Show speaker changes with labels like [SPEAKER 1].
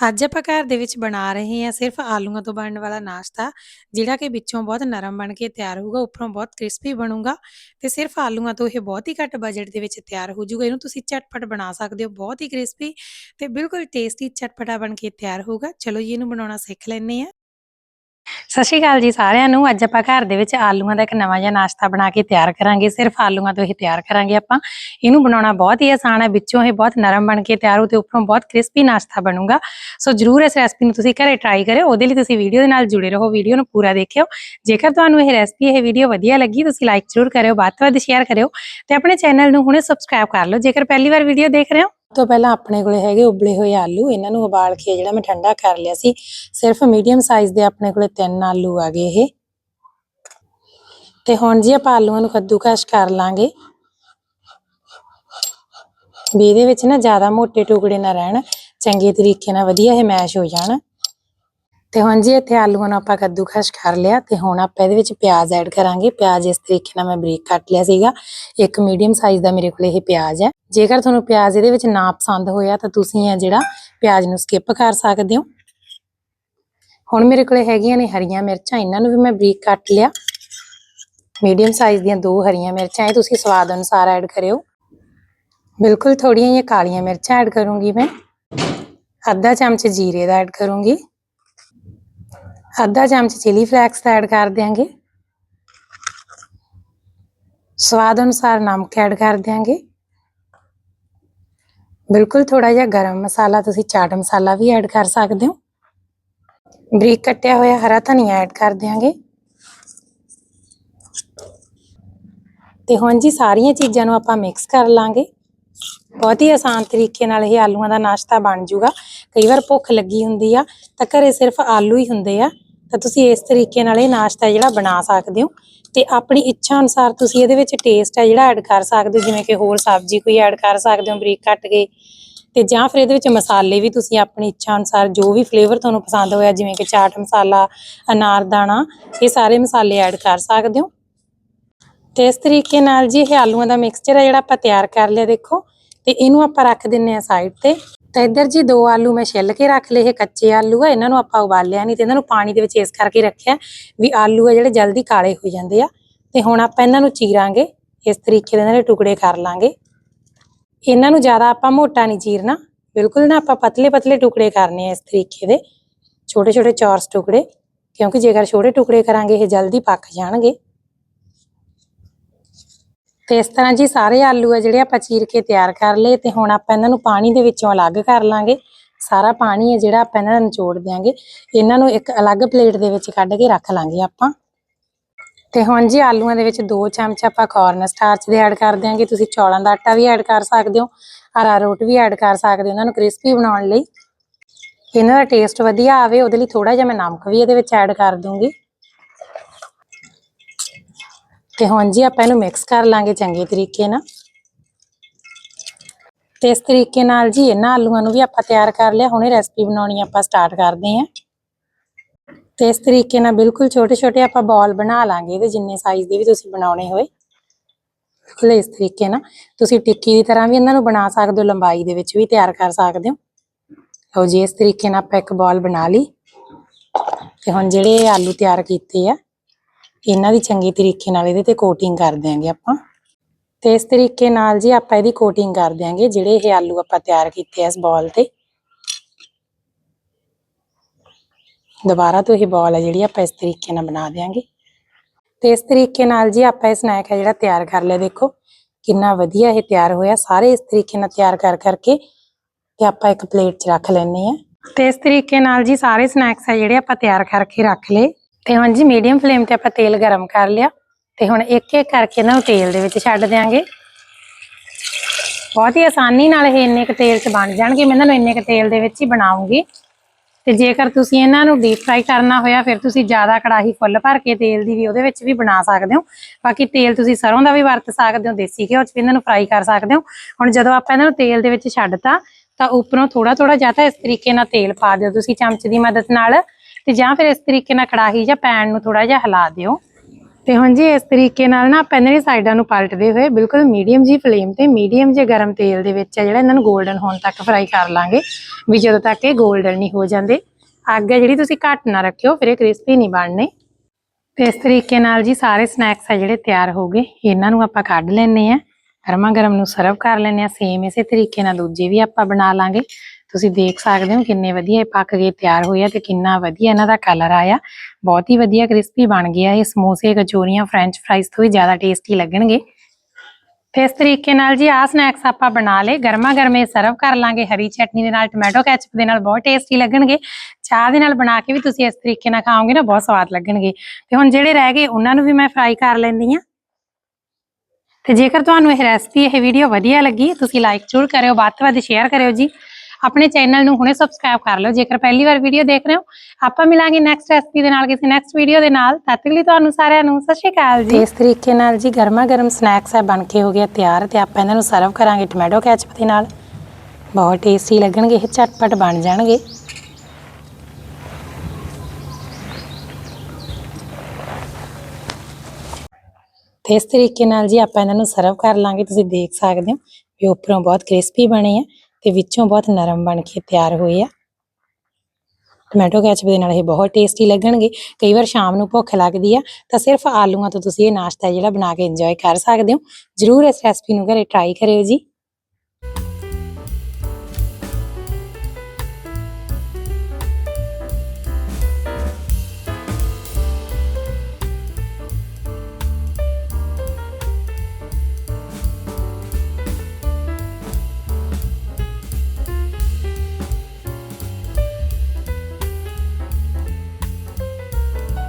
[SPEAKER 1] ਅੱਜ ਆਪਾਂ ਘਰ ਦੇ ਵਿੱਚ ਬਣਾ ਰਹੇ ਹਾਂ ਸਿਰਫ ਆਲੂਆਂ ਤੋਂ ਬਣਨ ਵਾਲਾ ਨਾਸ਼ਤਾ, ਜਿਹੜਾ ਕਿ ਵਿੱਚੋਂ ਬਹੁਤ ਨਰਮ ਬਣ ਕੇ ਤਿਆਰ ਹੋਊਗਾ, ਉੱਪਰੋਂ ਬਹੁਤ ਕ੍ਰਿਸਪੀ ਬਣੂਗਾ ਤੇ ਸਿਰਫ ਆਲੂਆਂ ਤੋਂ ਇਹ ਬਹੁਤ ਹੀ ਘੱਟ ਬਜਟ ਦੇ ਵਿੱਚ ਤਿਆਰ ਹੋ ਜਾਊਗਾ। ਇਹਨੂੰ ਤੁਸੀਂ ਝਟਪਟ ਬਣਾ ਸਕਦੇ ਹੋ, ਬਹੁਤ ਹੀ ਕ੍ਰਿਸਪੀ ਤੇ ਬਿਲਕੁਲ ਟੇਸਟੀ ਚਟਪਟਾ ਬਣ ਕੇ ਤਿਆਰ ਹੋਊਗਾ। ਚਲੋ ਜੀ, ਇਹਨੂੰ ਬਣਾਉਣਾ ਸਿੱਖ ਲੈਂਦੇ ਆ ਸਤਿ ਸ਼੍ਰੀ ਅਕਾਲ ਜੀ ਸਾਰਿਆਂ ਨੂੰ। ਅੱਜ ਆਪਾਂ ਘਰ ਦੇ ਵਿੱਚ ਆਲੂਆਂ ਦਾ ਇੱਕ ਨਵਾਂ ਜਿਹਾ ਨਾਸ਼ਤਾ ਬਣਾ ਕੇ ਤਿਆਰ ਕਰਾਂਗੇ। ਸਿਰਫ ਆਲੂਆਂ ਤੋਂ ਹੀ ਤਿਆਰ ਕਰਾਂਗੇ ਆਪਾਂ। ਇਹਨੂੰ ਬਣਾਉਣਾ ਬਹੁਤ ਹੀ ਆਸਾਨ ਹੈ। ਵਿੱਚੋਂ ਇਹ ਬਹੁਤ ਨਰਮ ਬਣ ਕੇ ਤਿਆਰ ਹੋ ਤੇ ਉੱਪਰੋਂ ਬਹੁਤ ਕ੍ਰਿਸਪੀ ਨਾਸ਼ਤਾ ਬਣੂਗਾ। ਸੋ ਜਰੂਰ ਇਸ ਰੈਸਪੀ ਨੂੰ ਤੁਸੀਂ ਘਰੇ ਟਰਾਈ ਕਰਿਓ। ਉਹਦੇ ਲਈ ਤੁਸੀਂ ਵੀਡੀਓ ਦੇ ਨਾਲ ਜੁੜੇ ਰਹੋ। ਵੀਡੀਓ ਨੂੰ ਪੂਰਾ ਦੇਖਿਓ। ਜੇਕਰ ਤੁਹਾਨੂੰ ਇਹ ਰੈਸਪੀ, ਇਹ ਵੀਡੀਓ ਵਧੀਆ ਲੱਗੀ, ਤੁਸੀਂ ਲਾਈਕ ਜਰੂਰ ਕਰਿਓ, ਵੱਧ ਤੋਂ ਵੱਧ ਸ਼ੇਅਰ ਕਰਿਓ ਤੇ ਆਪਣੇ ਚੈਨਲ ਨੂੰ ਹੁਣੇ ਸਬਸਕ੍ਰਾਈਬ ਕਰ ਲਓ। ਜੇਕਰ ਪਹਿਲੀ ਵਾਰ ਵੀਡੀਓ ਦੇਖ ਰਹੇ ਹੋ ਤੋਂ ਪਹਿਲਾਂ ਆਪਣੇ ਕੋਲੇ ਹੈਗੇ ਉਬਲੇ ਹੋਏ ਆਲੂ, ਇਹਨਾਂ ਨੂੰ ਉਬਾਲ ਕੇ ਜਿਹੜਾ ਮੈਂ ਠੰਡਾ ਕਰ ਲਿਆ ਸੀ, ਸਿਰਫ ਮੀਡੀਅਮ ਸਾਈਜ਼ ਦੇ ਆਪਣੇ ਕੋਲੇ ਤਿੰਨ ਆਲੂ ਆ ਗਏ ਇਹ। ਤੇ ਹੁਣ ਜੀ ਆਪਾਂ ਆਲੂਆਂ ਨੂੰ ਕੱਦੂਕਸ਼ ਕਰ ਲਾਂਗੇ। ਵੀ ਇਹਦੇ ਵਿੱਚ ਨਾ ਜ਼ਿਆਦਾ ਮੋٹے ਟੁਕੜੇ ਨਾ ਰਹਿਣ, ਚੰਗੇ ਤਰੀਕੇ ਨਾਲ ਵਧੀਆ ਇਹ ਮੈਸ਼ ਹੋ ਜਾਣ। ਤੇ ਹੁਣ ਜੀ ਇੱਥੇ ਆਲੂਆਂ ਨੂੰ ਆਪਾਂ ਕੱਦੂਕਸ਼ ਕਰ ਲਿਆ, ਤੇ ਹੁਣ ਆਪਾਂ ਇਹਦੇ ਵਿੱਚ ਪਿਆਜ਼ ਐਡ ਕਰਾਂਗੇ। ਪਿਆਜ਼ ਇਸ ਤਰੀਕੇ ਨਾਲ ਮੈਂ ਬਰੀਕ ਕੱਟ ਲਿਆ ਸੀਗਾ। ਇੱਕ ਮੀਡੀਅਮ ਸਾਈਜ਼ ਦਾ ਮੇਰੇ ਕੋਲ ਇਹ ਪਿਆਜ਼ ਹੈ। ਜੇਕਰ ਤੁਹਾਨੂੰ ਪਿਆਜ਼ ਇਹਦੇ ਵਿੱਚ ਨਾ ਪਸੰਦ ਹੋਇਆ ਤਾਂ ਤੁਸੀਂ ਇਹ ਜਿਹੜਾ ਪਿਆਜ਼ ਨੂੰ ਸਕਿਪ ਕਰ ਸਕਦੇ ਹੋ। ਹੁਣ ਮੇਰੇ ਕੋਲੇ ਹੈਗੀਆਂ ਨੇ ਹਰੀਆਂ ਮਿਰਚਾਂ, ਇਹਨਾਂ ਨੂੰ ਵੀ ਮੈਂ ਬਰੀਕ ਕੱਟ ਲਿਆ। ਮੀਡੀਅਮ ਸਾਈਜ਼ ਦੀਆਂ ਦੋ ਹਰੀਆਂ ਮਿਰਚਾਂ, ਇਹ ਤੁਸੀਂ ਸਵਾਦ ਅਨੁਸਾਰ ਐਡ ਕਰਿਓ। ਬਿਲਕੁਲ ਥੋੜੀਆਂ ਜਿਹੀਆਂ ਕਾਲੀਆਂ ਮਿਰਚਾਂ ਐਡ ਕਰੂੰਗੀ ਮੈਂ। ਅੱਧਾ ਚਮਚ ਜੀਰੇ ਦਾ ਐਡ ਕਰੂੰਗੀ। ਅੱਧਾ ਚਮਚ ਚਿਲੀ ਫਲੈਕਸ ਦਾ ਐਡ ਕਰ ਦਿਆਂਗੇ। ਸਵਾਦ ਅਨੁਸਾਰ ਨਮਕ ਐਡ ਕਰ ਦਿਆਂਗੇ। ਬਿਲਕੁਲ ਥੋੜਾ ਜਿਹਾ ਗਰਮ ਮਸਾਲਾ ਤੁਸੀਂ ਚਾਟ ਮਸਾਲਾ ਵੀ ਐਡ ਕਰ ਸਕਦੇ ਹੋ। ਬਰੀਕ ਕੱਟਿਆ ਹੋਇਆ ਹਰਾ ਧਨੀਆ ਐਡ ਕਰ ਦਿਆਂਗੇ। ਤੇ ਹੁਣ ਜੀ ਸਾਰੀਆਂ ਚੀਜ਼ਾਂ ਨੂੰ ਆਪਾਂ ਮਿਕਸ ਕਰ ਲਾਂਗੇ। ਬਹੁਤ ਹੀ ਆਸਾਨ ਤਰੀਕੇ ਨਾਲ ਇਹ ਆਲੂਆਂ ਦਾ ਨਾਸ਼ਤਾ ਬਣ ਜਾਊਗਾ ਕਈ ਵਾਰ ਭੁੱਖ ਲੱਗੀ ਹੁੰਦੀ ਆ ਤਾਂ ਘਰੇ ਸਿਰਫ ਆਲੂ ਹੀ ਹੁੰਦੇ ਆ। ਤਾਂ ਤੁਸੀਂ ਇਸ ਤਰੀਕੇ ਨਾਲ ਇਹ ਨਾਸ਼ਤਾ ਜਿਹੜਾ ਬਣਾ ਸਕਦੇ ਹੋ ਤੇ ਆਪਣੀ ਇੱਛਾ ਅਨੁਸਾਰ ਤੁਸੀਂ ਇਹਦੇ ਵਿੱਚ ਟੇਸਟ ਹੈ ਜਿਹੜਾ ਐਡ ਕਰ ਸਕਦੇ ਹੋ, ਜਿਵੇਂ ਕਿ ਹੋਰ ਸਬਜ਼ੀ ਕੋਈ ਐਡ ਕਰ ਸਕਦੇ ਹੋ, ਬਰੀਕ ਕੱਟ ਕੇ ਤੇ ਜਾਂ ਫਿਰ ਇਹਦੇ ਵਿੱਚ ਮਸਾਲੇ ਵੀ ਤੁਸੀਂ ਆਪਣੀ ਇੱਛਾ ਅਨੁਸਾਰ ਜੋ ਵੀ ਫਲੇਵਰ ਤੁਹਾਨੂੰ ਪਸੰਦ ਹੋਇਆ, ਜਿਵੇਂ ਕਿ ਚਾਟ ਮਸਾਲਾ ਅਨਾਰਦਾਣਾ ਇਹ ਸਾਰੇ ਮਸਾਲੇ ਐਡ ਕਰ ਸਕਦੇ ਹੋ। ਤੇ ਇਸ ਤਰੀਕੇ ਨਾਲ ਜੀ ਇਹ ਆਲੂਆਂ ਦਾ ਮਿਕਸਚਰ ਹੈ ਜਿਹੜਾ ਆਪਾਂ ਤਿਆਰ ਕਰ ਲਿਆ, ਦੇਖੋ ਤੇ ਇਹਨੂੰ ਆਪਾਂ ਰੱਖ ਦਿੰਨੇ ਆ ਸਾਈਡ ਤੇ। ਤਾਂ ਇੱਧਰ ਜੀ ਦੋ ਆਲੂ ਮੈਂ ਛਿੱਲ ਕੇ ਰੱਖ ਲਏ, ਇਹ ਕੱਚੇ ਆਲੂ ਆ, ਇਹਨਾਂ ਨੂੰ ਆਪਾਂ ਉਬਾਲਿਆ ਨਹੀਂ ਤੇ ਇਹਨਾਂ ਨੂੰ ਪਾਣੀ ਦੇ ਵਿੱਚ ਇਸ ਕਰਕੇ ਰੱਖਿਆ ਵੀ ਆਲੂ ਆ ਜਿਹੜੇ ਜਲਦੀ ਕਾਲੇ ਹੋ ਜਾਂਦੇ ਆ। ਤੇ ਹੁਣ ਆਪਾਂ ਇਹਨਾਂ ਨੂੰ ਚੀਰਾਂਗੇ, ਇਸ ਤਰੀਕੇ ਦੇ ਨਾਲ ਟੁਕੜੇ ਕਰ ਲਾਂਗੇ। ਇਹਨਾਂ ਨੂੰ ਜ਼ਿਆਦਾ ਆਪਾਂ ਮੋਟਾ ਨਹੀਂ ਚੀਰਨਾ, ਬਿਲਕੁਲ ਨਾ ਆਪਾਂ ਪਤਲੇ ਪਤਲੇ ਟੁਕੜੇ ਕਰਨੇ ਆ ਇਸ ਤਰੀਕੇ ਦੇ ਛੋਟੇ ਛੋਟੇ ਚੌਰਸ ਟੁਕੜੇ, ਕਿਉਂਕਿ ਜੇਕਰ ਛੋਟੇ ਟੁਕੜੇ ਕਰਾਂਗੇ, ਇਹ ਜਲਦੀ ਪੱਕ ਜਾਣਗੇ। ਤੇ ਇਸ ਤਰ੍ਹਾਂ ਜੀ ਸਾਰੇ ਆਲੂ ਆ ਜਿਹੜੇ ਆਪਾਂ ਚੀਰ ਕੇ ਤਿਆਰ ਕਰ ਲਏ ਤੇ ਹੁਣ ਆਪਾਂ ਇਹਨਾਂ ਨੂੰ ਪਾਣੀ ਦੇ ਵਿੱਚੋਂ ਅਲੱਗ ਕਰ ਲਾਂਗੇ। ਸਾਰਾ ਪਾਣੀ ਹੈ ਜਿਹੜਾ ਆਪਾਂ ਇਹਨਾਂ ਨੂੰ ਨਿਚੋੜ ਦਿਆਂਗੇ। ਇਹਨਾਂ ਨੂੰ ਇੱਕ ਅਲੱਗ ਪਲੇਟ ਦੇ ਵਿੱਚ ਕੱਢ ਕੇ ਰੱਖ ਲਾਂਗੇ ਆਪਾਂ। ਤੇ ਹੁਣ ਜੀ ਆਲੂਆਂ ਦੇ ਵਿੱਚ 2 ਚਮਚ ਆਪਾਂ ਕਾਰਨ ਸਟਾਰਚ ਦੇ ਐਡ ਕਰ ਦਿਆਂਗੇ। ਤੁਸੀਂ ਚੌਲਾਂ ਦਾ ਆਟਾ ਵੀ ਐਡ ਕਰ ਸਕਦੇ ਹੋ ਅਰਾਰੋਟ ਵੀ ਐਡ ਕਰ ਸਕਦੇ ਹੋ, ਇਹਨਾਂ ਨੂੰ ਕ੍ਰਿਸਪੀ ਬਣਾਉਣ ਲਈ। ਇਹਨਾਂ ਦਾ ਟੇਸਟ ਵਧੀਆ ਆਵੇ, ਉਹਦੇ ਲਈ ਥੋੜਾ ਜਿਹਾ ਮੈਂ ਨਮਕ ਵੀ ਇਹਦੇ ਵਿੱਚ ਐਡ ਕਰ ਦੂੰਗੀ। ਤੇ ਹੁਣ ਜੀ ਆਪਾਂ ਇਹਨੂੰ ਮਿਕਸ ਕਰ ਲਾਂਗੇ ਚੰਗੇ ਤਰੀਕੇ ਨਾਲ। ਤੇ ਇਸ ਤਰੀਕੇ ਨਾਲ ਜੀ ਇਹਨਾਂ ਆਲੂਆਂ ਨੂੰ ਵੀ ਆਪਾਂ ਤਿਆਰ ਕਰ ਲਿਆ। ਹੁਣ ਇਹ ਰੈਸਪੀ ਬਣਾਉਣੀ ਆਪਾਂ ਸਟਾਰਟ ਕਰਦੇ ਹਾਂ। ਤੇ ਇਸ ਤਰੀਕੇ ਨਾਲ ਬਿਲਕੁਲ ਛੋਟੇ ਛੋਟੇ ਆਪਾਂ ਬਾਲ ਬਣਾ ਲਾਂਗੇ ਇਹਦੇ, ਜਿੰਨੇ ਸਾਈਜ਼ ਦੇ ਵੀ ਤੁਸੀਂ ਬਣਾਉਣੇ ਹੋਏ। ਬਿਲਕੁਲ ਇਸ ਤਰੀਕੇ ਨਾਲ। ਤੁਸੀਂ ਟਿੱਕੀ ਦੀ ਤਰ੍ਹਾਂ ਵੀ ਇਹਨਾਂ ਨੂੰ ਬਣਾ ਸਕਦੇ ਹੋ, ਲੰਬਾਈ ਦੇ ਵਿੱਚ ਵੀ ਤਿਆਰ ਕਰ ਸਕਦੇ ਹੋ। ਲਓ ਜੀ, ਇਸ ਤਰੀਕੇ ਨਾਲ ਆਪਾਂ ਇੱਕ ਬਾਲ ਬਣਾ ਲਈ। ਤੇ ਹੁਣ ਜਿਹੜੇ ਆਲੂ ਤਿਆਰ ਕੀਤੇ ਆ ਇਹਨਾਂ ਦੀ ਚੰਗੀ ਤਰੀਕੇ ਨਾਲ ਇਹਦੇ ਤੇ ਕੋਟਿੰਗ ਕਰ ਦਿਆਂਗੇ ਆਪਾਂ। ਤੇ ਇਸ ਤਰੀਕੇ ਨਾਲ ਜੀ ਆਪਾਂ ਇਹਦੀ ਕੋਟਿੰਗ ਕਰ ਦਿਆਂਗੇ, ਜਿਹੜੇ ਇਹ ਆਲੂ ਆਪਾਂ ਤਿਆਰ ਕੀਤੇ ਆ ਇਸ ਬਾਲ ਤੇ। ਦੁਬਾਰਾ ਤੋਂ ਇਹ ਬਾਲ ਹੈ ਜਿਹੜੀ ਆਪਾਂ ਇਸ ਤਰੀਕੇ ਨਾਲ ਬਣਾ ਦਿਆਂਗੇ। ਤੇ ਇਸ ਤਰੀਕੇ ਨਾਲ ਜੀ ਆਪਾਂ ਇਹ ਸਨੈਕ ਹੈ ਜਿਹੜਾ ਤਿਆਰ ਕਰ ਲਿਆ, ਦੇਖੋ ਕਿੰਨਾ ਵਧੀਆ ਇਹ ਤਿਆਰ ਹੋਇਆ। ਸਾਰੇ ਇਸ ਤਰੀਕੇ ਨਾਲ ਤਿਆਰ ਕਰ ਕਰਕੇ ਤੇ ਆਪਾਂ ਇੱਕ ਪਲੇਟ 'ਚ ਰੱਖ ਲੈਣੇ ਆ। ਤੇ ਇਸ ਤਰੀਕੇ ਨਾਲ ਜੀ ਸਾਰੇ ਸਨੈਕਸ ਆ ਜਿਹੜੇ ਆਪਾਂ ਤਿਆਰ ਕਰਕੇ ਰੱਖ ਲਏ। ਤੇ ਹੁਣ ਜੀ ਮੀਡੀਅਮ ਫਲੇਮ ਤੇ ਆਪਾਂ ਤੇਲ ਗਰਮ ਕਰ ਲਿਆ। ਤੇ ਹੁਣ ਇੱਕ ਇੱਕ ਕਰਕੇ ਇਹਨਾਂ ਨੂੰ ਤੇਲ ਦੇ ਵਿੱਚ ਛੱਡ ਦਿਆਂਗੇ। ਬਹੁਤ ਹੀ ਆਸਾਨੀ ਨਾਲ ਇਹ ਇੰਨੇ ਕ ਤੇਲ 'ਚ ਬਣ ਜਾਣਗੇ। ਮੈਂ ਇਹਨਾਂ ਨੂੰ ਇੰਨੇ ਕ ਤੇਲ ਦੇ ਵਿੱਚ ਹੀ ਬਣਾਉਂਗੀ। ਤੇ ਜੇਕਰ ਤੁਸੀਂ ਇਹਨਾਂ ਨੂੰ ਡੀਪ ਫਰਾਈ ਕਰਨਾ ਹੋਇਆ, ਫਿਰ ਤੁਸੀਂ ਜ਼ਿਆਦਾ ਕੜਾਹੀ ਫੁੱਲ ਭਰ ਕੇ ਤੇਲ ਦੀ ਵੀ ਉਹਦੇ ਵਿੱਚ ਵੀ ਬਣਾ ਸਕਦੇ ਹੋ। ਬਾਕੀ ਤੇਲ ਤੁਸੀਂ ਸਰੋਂ ਦਾ ਵੀ ਵਰਤ ਸਕਦੇ ਹੋ, ਦੇਸੀ ਘਿਓ 'ਚ ਵੀ ਇਹਨਾਂ ਨੂੰ ਫਰਾਈ ਕਰ ਸਕਦੇ ਹੋ। ਹੁਣ ਜਦੋਂ ਆਪਾਂ ਇਹਨਾਂ ਨੂੰ ਤੇਲ ਦੇ ਵਿੱਚ ਛੱਡਤਾ, ਤਾਂ ਉੱਪਰੋਂ ਥੋੜਾ ਥੋੜਾ ਜ਼ਿਆਦਾ ਇਸ ਤਰੀਕੇ ਨਾਲ ਤੇਲ ਪਾ ਦਿਓ। ਤੁਸੀਂ ਚਮਚ ਦੀ ਮਦਦ ਨਾਲ ਤੇ ਜਾਂ ਫਿਰ ਇਸ ਤਰੀਕੇ ਨਾਲ ਕੜਾਹੀ ਜਾਂ ਪੈਨ ਨੂੰ ਥੋੜਾ ਜਿਹਾ ਹਿਲਾ ਦਿਓ। ਤੇ ਹੁਣ ਜੀ ਇਸ ਤਰੀਕੇ ਨਾਲ ਨਾ ਆਪਾਂ ਇਹਨਾਂ ਦੀ ਸਾਈਡਾਂ ਨੂੰ ਪਲਟਦੇ ਹੋਏ ਬਿਲਕੁਲ ਮੀਡੀਅਮ ਜੀ ਫਲੇਮ ਤੇ ਮੀਡੀਅਮ ਜੇ ਗਰਮ ਤੇਲ ਦੇ ਵਿੱਚ ਆ ਜਿਹੜਾ ਇਹਨਾਂ ਨੂੰ 골ਡਨ ਹੋਣ ਤੱਕ ਫਰਾਈ ਕਰ ਲਾਂਗੇ ਵੀ ਜਦੋਂ ਤੱਕ ਇਹ 골ਡਨ ਨਹੀਂ ਹੋ ਜਾਂਦੇ। ਅੱਗ ਹੈ ਜਿਹੜੀ ਤੁਸੀਂ ਘੱਟ ਨਾ ਰੱਖਿਓ, ਫਿਰ ਇਹ ਕ੍ਰਿਸਪੀ ਨਹੀਂ ਬਣਨੇ। ਤੇ ਇਸ ਤਰੀਕੇ ਨਾਲ ਜੀ ਸਾਰੇ ਸਨੈਕਸ ਆ ਜਿਹੜੇ ਤਿਆਰ ਹੋ ਗਏ, ਇਹਨਾਂ ਨੂੰ ਆਪਾਂ ਕੱਢ ਲੈਣੇ ਆ ਗਰਮਾ ਗਰਮ ਨੂੰ ਸਰਵ ਕਰ ਲੈਣੇ ਆ ਸੇਮ ਇਸੇ ਤਰੀਕੇ ਨਾਲ ਦੂਜੇ ਵੀ ਆਪਾਂ ਬਣਾ ਲਾਂਗੇ। ਤੁਸੀਂ ਦੇਖ ਸਕਦੇ ਹੋ ਕਿੰਨੇ ਵਧੀਆ ਇਹ ਪੱਕ ਕੇ ਤਿਆਰ ਹੋਏ ਆ ਤੇ ਕਿੰਨਾ ਵਧੀਆ ਇਹਨਾਂ ਦਾ ਕਲਰ ਆਇਆ। ਬਹੁਤ ਹੀ ਵਧੀਆ ਕ੍ਰਿਸਪੀ ਬਣ ਗਿਆ ਇਹ ਸਮੋਸੇ, ਕਚੋਰੀਆਂ ਫ੍ਰੈਂਚ ਫਰਾਈਜ਼ ਤੋਂ ਵੀ ਜ਼ਿਆਦਾ ਟੇਸਟੀ ਲੱਗਣਗੇ। ਤੇ ਇਸ ਤਰੀਕੇ ਨਾਲ ਜੀ ਆਹ ਸਨੈਕਸ ਆਪਾਂ ਬਣਾ ਲਏ, ਗਰਮਾ ਗਰਮੇ ਸਰਵ ਕਰ ਲਾਂਗੇ, ਹਰੀ ਚਟਨੀ ਦੇ ਨਾਲ ਟੋਮੈਟੋ ਕੈਚਪ ਦੇ ਨਾਲ ਬਹੁਤ ਟੇਸਟੀ ਲੱਗਣਗੇ। ਚਾਹ ਦੇ ਨਾਲ ਬਣਾ ਕੇ ਵੀ ਤੁਸੀਂ ਇਸ ਤਰੀਕੇ ਨਾਲ ਖਾਓਗੇ ਨਾ, ਬਹੁਤ ਸਵਾਦ ਲੱਗਣਗੇ। ਤੇ ਹੁਣ ਜਿਹੜੇ ਰਹਿ ਗਏ, ਉਹਨਾਂ ਨੂੰ ਵੀ ਮੈਂ ਫਰਾਈ ਕਰ ਲੈਂਦੀ ਆ ਤੇ ਜੇਕਰ ਤੁਹਾਨੂੰ ਇਹ ਰੈਸਪੀ ਇਹ ਵੀਡੀਓ ਵਧੀਆ ਲੱਗੀ, ਤੁਸੀਂ ਲਾਈਕ ਜ਼ਰੂਰ ਕਰਿਓ, ਵੱਧ ਤੋਂ ਵੱਧ ਸ਼ੇਅਰ ਕਰਿਓ ਜੀ। ਆਪਣੇ ਚੈਨਲ ਨੂੰ ਹੁਣੇ ਸਬਸਕ੍ਰਾਈਬ ਕਰ ਲਓ ਜੇਕਰ ਪਹਿਲੀ ਵਾਰ ਵੀਡੀਓ ਦੇਖ ਰਹੇ ਹੋ ਆਪਾਂ ਮਿਲਾਂਗੇ ਨੈਕਸਟ ਰੈਸਪੀ ਦੇ ਨਾਲ ਕਿਸੇ ਨੈਕਸਟ ਵੀਡੀਓ ਦੇ ਨਾਲ ਤਦ ਤੱਕ ਲਈ ਤੁਹਾਨੂੰ ਸਾਰਿਆਂ ਨੂੰ ਸਤਿ ਸ਼੍ਰੀ ਅਕਾਲ ਜੀ ਇਸ ਤਰੀਕੇ ਨਾਲ ਜੀ ਗਰਮਾ ਗਰਮ ਸਨੈਕਸ ਹੈ ਬਣ ਕੇ ਹੋ ਗਿਆ ਤਿਆਰ ਤੇ ਆਪਾਂ ਇਹਨਾਂ ਨੂੰ ਸਰਵ ਕਰਾਂਗੇ ਟੋਮੈਟੋ ਕੈਚਪ ਦੇ ਨਾਲ ਬਹੁਤ ਟੇਸਟੀ ਲੱਗਣਗੇ ਇਹ ਝਟਪਟ ਬਣ ਜਾਣਗੇ ਤੇ ਇਸ ਤਰੀਕੇ ਨਾਲ ਜੀ ਆਪਾਂ ਇਹਨਾਂ ਨੂੰ ਸਰਵ ਕਰ ਲਾਂਗੇ ਤੁਸੀਂ ਦੇਖ ਸਕਦੇ ਹੋ ਵੀ ਉੱਪਰੋਂ ਬਹੁਤ ਕ੍ਰਿਸਪੀ ਬਣੇ ਆ ਤੇ ਵਿੱਚੋਂ ਬਹੁਤ ਨਰਮ ਬਣ ਕੇ ਤਿਆਰ ਹੋਏ ਆ। ਟੋਮੈਟੋ ਕੈਚਪ ਦੇ ਨਾਲ ਇਹ ਬਹੁਤ ਟੇਸਟੀ ਲੱਗਣਗੇ। ਕਈ ਵਾਰ ਸ਼ਾਮ ਨੂੰ ਭੁੱਖ ਲੱਗਦੀ ਆ, ਤਾਂ ਸਿਰਫ ਆਲੂਆਂ ਤੋਂ ਤੁਸੀਂ ਇਹ ਨਾਸ਼ਤਾ ਜਿਹੜਾ ਬਣਾ ਕੇ ਇੰਜੋਏ ਕਰ ਸਕਦੇ ਹੋ। ਜਰੂਰ ਇਸ ਰੈਸਪੀ ਨੂੰ ਘਰੇ ਟਰਾਈ ਕਰਿਓ ਜੀ।